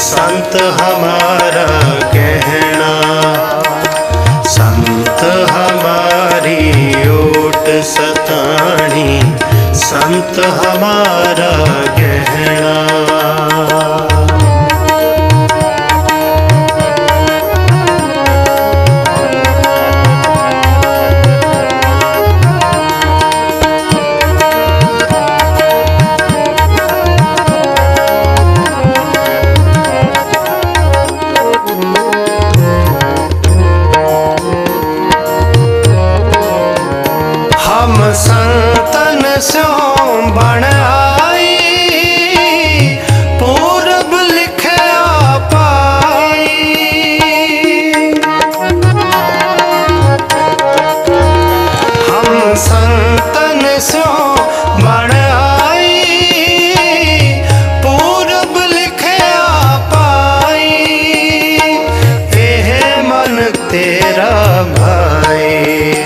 संत हमारा कहना संत हमारी ओट सतानी संत हमारा कहना ਸਿਉ ਬਣ ਆਈ ਪੂਰਬ ਲਿਖਿਆ ਪਾਈ ਹਮ ਸੰਤਨ ਸਿਉ ਬਣ ਤੇਰਾ ਭਾਈ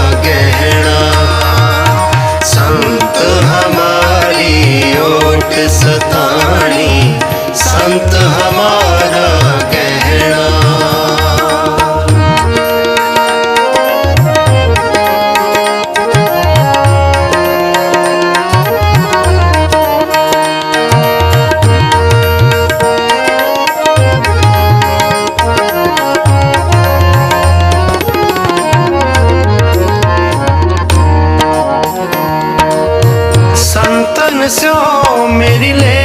dile